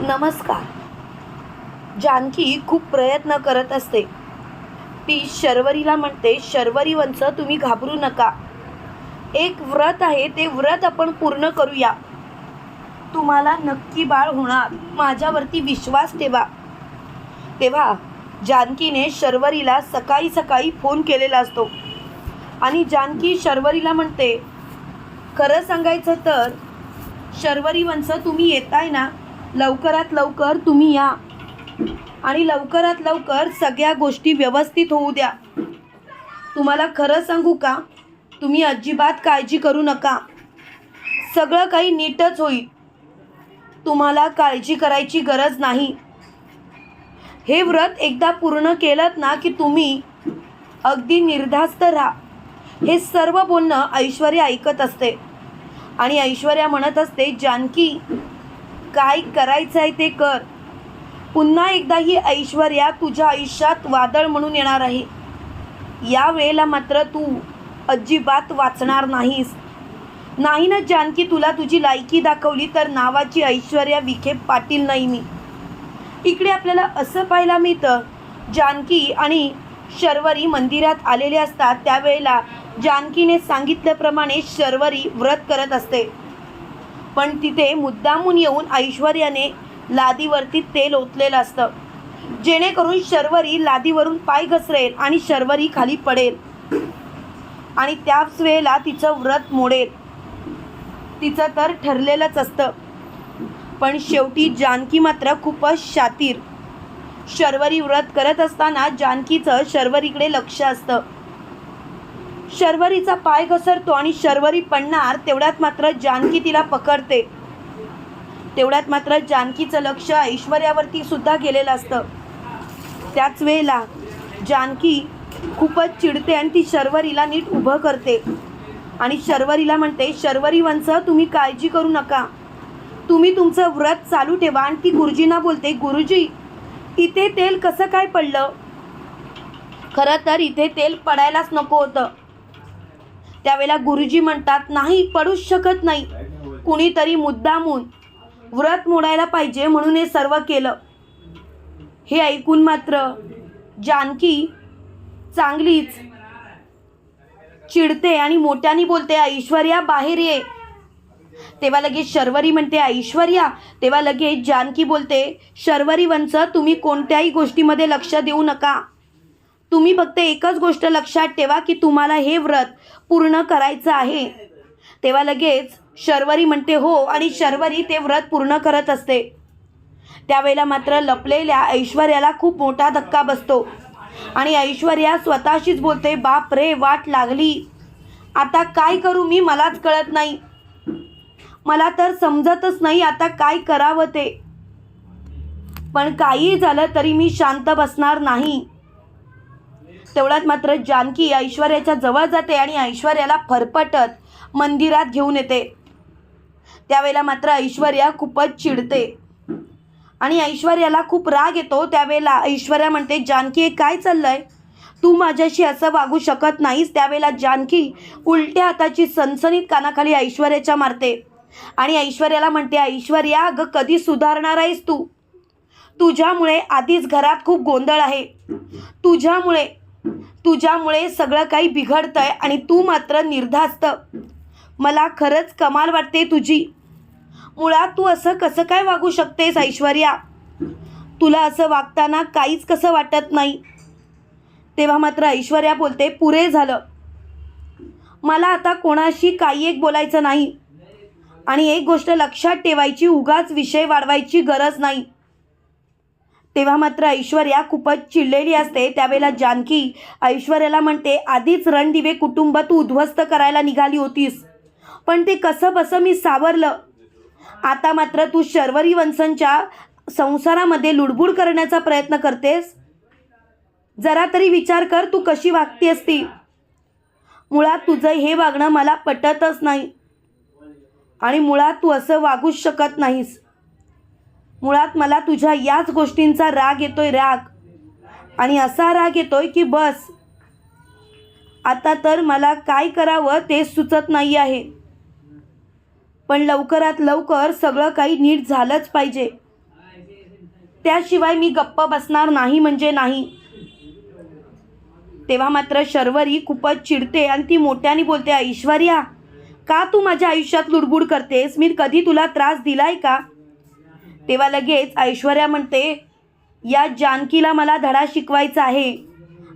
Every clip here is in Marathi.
नमस्कार. जानकी खूप प्रयत्न करत असते. ती शर्वरीला म्हणते शर्वरी वंश तुम्ही घाबरू नका. एक व्रत आहे ते व्रत आपण पूर्ण करूया. तुम्हाला नक्की बाळ होणार. माझ्यावरती विश्वास ठेवा. तेव्हा जानकीने शर्वरीला सकाळी सकाळी फोन केलेला असतो. आणि जानकी शर्वरीला म्हणते खरं सांगायचं तर शर्वरी वंश तुम्ही येताय ना लवकरात लवकर तुम्ही या. आणि लवकरात लवकर सगळ्या गोष्टी व्यवस्थित होऊ द्या. तुम्हाला खरं सांगू का? तुम्ही अजिबात काळजी करू नका. सगळं काही नीटच होईल. तुम्हाला काळजी करायची गरज नाही. हे व्रत एकदा पूर्ण केलं ना की तुम्ही अगदी निर्धास्त राहा. हे सर्व बोलणं ऐश्वर्या ऐकत असते. आणि ऐश्वर्या म्हणत असते जानकी काय करायचं आहे ते कर. पुन्हा एकदा ही ऐश्वर्या तुझ्या आयुष्यात वादळ म्हणून येणार आहे. या वेळेला मात्र तू अजिबात वाचणार नाहीस. नाही ना जानकी तुला तुझी लायकी दाखवली तर नावाची ऐश्वर्या विखे पाटील नाही मी. इकडे आपल्याला असं पाहायला मिळतं जानकी आणि शर्वरी मंदिरात आलेले असतात त्यावेळेला जानकीने सांगितल्याप्रमाणे शर्वरी व्रत करत असते. पण तिथे मुद्दामून येऊन ऐश्वर्याने लादीवरती तेल ओतलेलं असतं. जेणेकरून शर्वरी लादीवरून पाय घसरेल आणि शर्वरी खाली पडेल. आणि त्याच वेळेला तिचं व्रत मोडेल. तिचं तर ठरलेलंच असतं. पण शेवटी जानकी मात्र खूपच शातीर. शर्वरी व्रत करत असताना जानकीचं शर्वरीकडे लक्ष असतं. शर्वरीचा पाय घसरतो आणि शर्वरी पडणार तेवढ्यात मात्र जानकी तिला पकडते. तेवढ्यात मात्र जानकीचं लक्ष ऐश्वर्यावरती सुद्धा गेलेलं असतं. त्याच वेळेला जानकी खूपच चिडते आणि ती शर्वरीला नीट उभं करते. आणि शर्वरीला म्हणते शर्वरी वंश तुम्ही काळजी करू नका. तुम्ही तुमचं व्रत चालू ठेवा. आणि ती गुरुजींना बोलते गुरुजी इथे तेल कसं काय पडलं? खरं तर इथे तेल पडायलाच नको होतं. त्यावेळेला गुरुजी म्हणतात नाही पडूच शकत नाही. कुणीतरी मुद्दामून व्रत मोडायला पाहिजे म्हणून हे सर्व केलं. हे ऐकून मात्र जानकी चांगलीच चिडते आणि मोठ्याने बोलते ऐश्वर्या बाहेर ये. तेव्हा लगेच शर्वरी म्हणते ऐश्वर्या. तेव्हा लगेच जानकी बोलते शर्वरी वंच तुम्ही कोणत्याही गोष्टीमध्ये लक्ष देऊ नका. तुम्ही फक्त एकच गोष्ट लक्षात ठेवा की तुम्हाला हे व्रत पूर्ण करायचं आहे. तेव्हा लगेच शर्वरी म्हणते हो आणि शर्वरी ते व्रत पूर्ण करत असते. त्यावेळेला मात्र लपलेल्या ऐश्वर्याला खूप मोठा धक्का बसतो. आणि ऐश्वर्या स्वतःशीच बोलते बाप रे वाट लागली. आता काय करू मी मलाच कळत नाही. मला तर समजतच नाही आता काय करावं ते. पण काही झालं तरी मी शांत बसणार नाही. तेवढ्यात मात्र जानकी ऐश्वर्याच्या जवळ जाते आणि ऐश्वर्याला फरफटत मंदिरात घेऊन येते. त्यावेळेला मात्र ऐश्वर्या खूपच चिडते. आणि ऐश्वर्याला खूप राग येतो. त्यावेळेला ऐश्वर्या म्हणते जानकी हे काय चाललंय? तू माझ्याशी असं वागू शकत नाहीस. त्यावेळेला जानकी उलट्या हाताची सनसनीत कानाखाली ऐश्वर्याच्या मारते. आणि ऐश्वर्याला म्हणते ऐश्वर्या अगं कधी सुधारणार आहेस तू? तुझ्यामुळे आधीच घरात खूप गोंधळ आहे. तुझ्यामुळे तुझ्यामुळे सगळं काही बिघडतंय आणि तू मात्र निर्धास्त. मला खरंच कमाल वाटते तुझी. मुळात तू असं कसं काय वागू शकतेस ऐश्वर्या? तुला असं वागताना काहीच कसं वाटत नाही. तेव्हा मात्र ऐश्वर्या बोलते पुरे झालं. मला आता कोणाशी काही एक बोलायचं नाही. आणि एक गोष्ट लक्षात ठेवायची उगाच विषय वाढवायची गरज नाही. तेव्हा मात्र ऐश्वर्या खूपच चिडलेली असते. त्यावेळेला जानकी ऐश्वर्याला म्हणते आधीच रणदिवे कुटुंब तू उद्ध्वस्त करायला निघाली होतीस. पण ते कसं बसं मी सावरलं. आता मात्र तू शर्वरी वंशांच्या संसारामध्ये लुडबुड करण्याचा प्रयत्न करतेस? जरा तरी विचार कर तू कशी वागती असती. मुळात तुझं हे वागणं मला पटतच नाही. आणि मुळात तू असं वागूच शकत नाहीस. मुळात मला तुझ्या याच गोष्टींचा राग येतोय राग. आणि असा राग येतोय की बस. आता तर मला काय करावं ते सुचत नाही आहे. पण लवकरात लवकर सगळं काही नीट झालंच पाहिजे. त्याशिवाय मी गप्प बसणार नाही म्हणजे नाही. तेव्हा मात्र शर्वरी खूपच चिडते आणि ती मोठ्याने बोलते ऐश्वर्या का तू माझ्या आयुष्यात लुडबुड करतेस? मी कधी तुला त्रास दिलाय का? तेव्हा लगेच ऐश्वर्या म्हणते या जानकीला मला धडा शिकवायचा आहे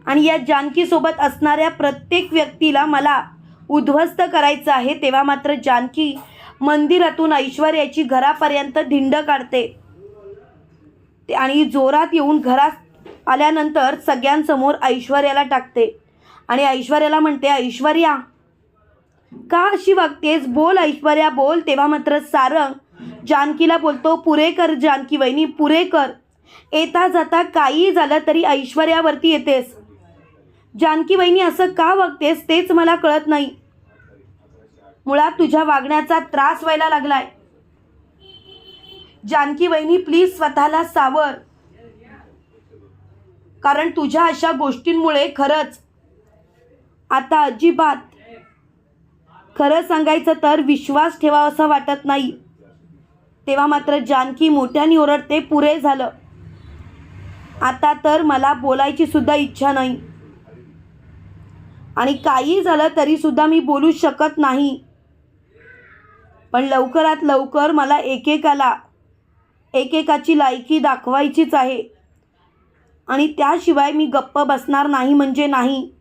आणि या जानकीसोबत असणाऱ्या प्रत्येक व्यक्तीला मला उद्ध्वस्त करायचं आहे. तेव्हा मात्र जानकी मंदिरातून ऐश्वर्याची घरापर्यंत धिंड काढते. ते आणि जोरात येऊन घरात आल्यानंतर सगळ्यांसमोर ऐश्वर्याला टाकते. आणि ऐश्वर्याला म्हणते ऐश्वर्या का अशी वागतेस? बोल ऐश्वर्या बोल. तेव्हा मात्र सारंग जानकीला बोलतो पुरे कर जानकी वहिनी पुरे कर येता जाता काही झालं तरी ऐश्वर्यावरती येतेस. जानकी वहिनी असं का वागतेस तेच मला कळत नाही. मुळात तुझ्या वागण्याचा त्रास व्हायला लागलाय. जानकी वहिनी प्लीज स्वतःला सावर. कारण तुझ्या अशा गोष्टींमुळे खरंच आता अजिबात खरं सांगायचं तर विश्वास ठेवावा असं वाटत नाही. तेव्हा मात्र जानकी मोठ्याने ओरडते पुरे झालं. आता तर मला बोलायची सुद्धा इच्छा नाही. आणि काही झालं तरी सुद्धा मी बोलू शकत नाही. पण लवकरात लवकर मला एकेकाला एकेकाची लायकी दाखवायचीच आहे. आणि त्याशिवाय मी गप्प बसणार नाही म्हणजे नाही.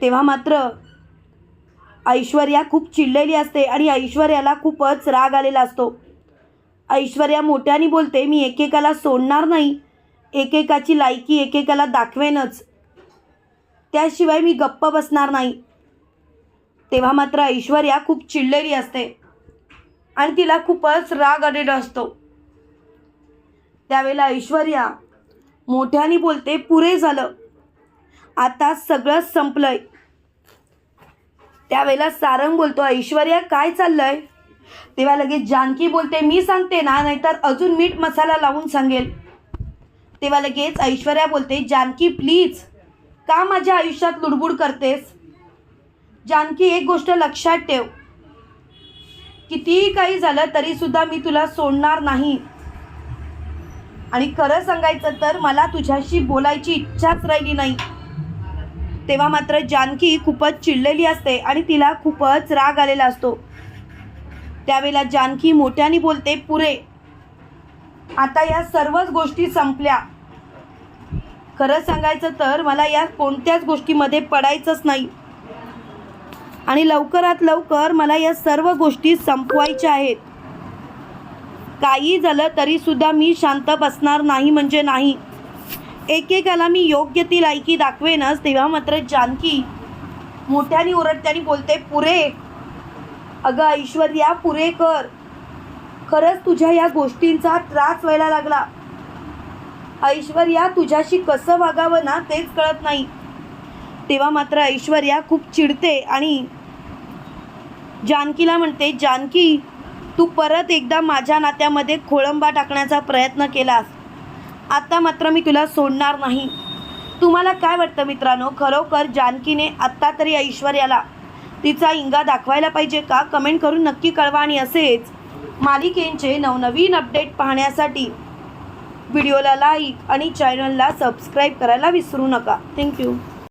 तेव्हा मात्र ऐश्वर्या खूप चिडलेली असते आणि ऐश्वर्याला खूपच राग आलेला असतो. ऐश्वर्या मोठ्याने बोलते मी एकेकाला सोडणार नाही. एकेकाची लायकी एकेकाला दाखवेनच. त्याशिवाय मी गप्प बसणार नाही. तेव्हा मात्र ऐश्वर्या खूप चिडलेली असते आणि तिला खूपच राग आलेला असतो. त्यावेळेला ऐश्वर्या मोठ्याने बोलते पुरे झालं. आता सगळं संपलंय. त्यावेळेला सारंग बोलतो ऐश्वर्या काय चाललंय? तेव्हा लगेच जानकी बोलते मी सांगते ना नाहीतर अजून मीठ मसाला लावून सांगेल. तेव्हा लगेच ऐश्वर्या बोलते जानकी प्लीज का माझ्या आयुष्यात लुडबुड करतेस? जानकी एक गोष्ट लक्षात ठेव. कितीही काही झालं तरी सुद्धा मी तुला सोडणार नाही. आणि खरं सांगायचं तर मला तुझ्याशी बोलायची इच्छाच राहिली नाही. तेव्हा मात्र जानकी खूपच चिडलेली असते आणि तिला खूपच राग आलेला असतो. त्यावेळेला जानकी मोठ्याने बोलते पुरे आता या सर्वच गोष्टी संपल्या. खरं सांगायचं तर मला या कोणत्याच गोष्टीमध्ये पडायचंच नाही. आणि लवकरात लवकर मला या सर्व गोष्टी संपवायच्या आहेत. काही झालं तरीसुद्धा मी शांत बसणार नाही म्हणजे नाही. एकेकाला मी योग्य ती लायकी दाखवेनच तेव्हा मात्र जानकी मोठ्याने ओरडत्याने बोलते पुरे अगं ऐश्वर्या पुरे कर. खरंच तुझ्या या गोष्टींचा त्रास व्हायला लागला. ऐश्वर्या तुझ्याशी कसं वागावं ना तेच कळत नाही. तेव्हा मात्र ऐश्वर्या खूप चिडते आणि जानकीला म्हणते जानकी तू परत एकदा माझ्या नात्यामध्ये खोळंबा टाकण्याचा प्रयत्न केलास. आता मात्र मी तुला सोडणार नाही. तुम्हाला काय वाटतं मित्रांनो? खरोखर जानकीने आत्ता तरी ऐश्वर्याला तिचा इंगा दाखवायला पाहिजे का? कमेंट करून नक्की कळवा आणि असेच मालिकेंचे नवनवीन अपडेट पाहण्यासाठी व्हिडिओला लाईक आणि चॅनलला सबस्क्राईब करायला विसरू नका. थँक्यू.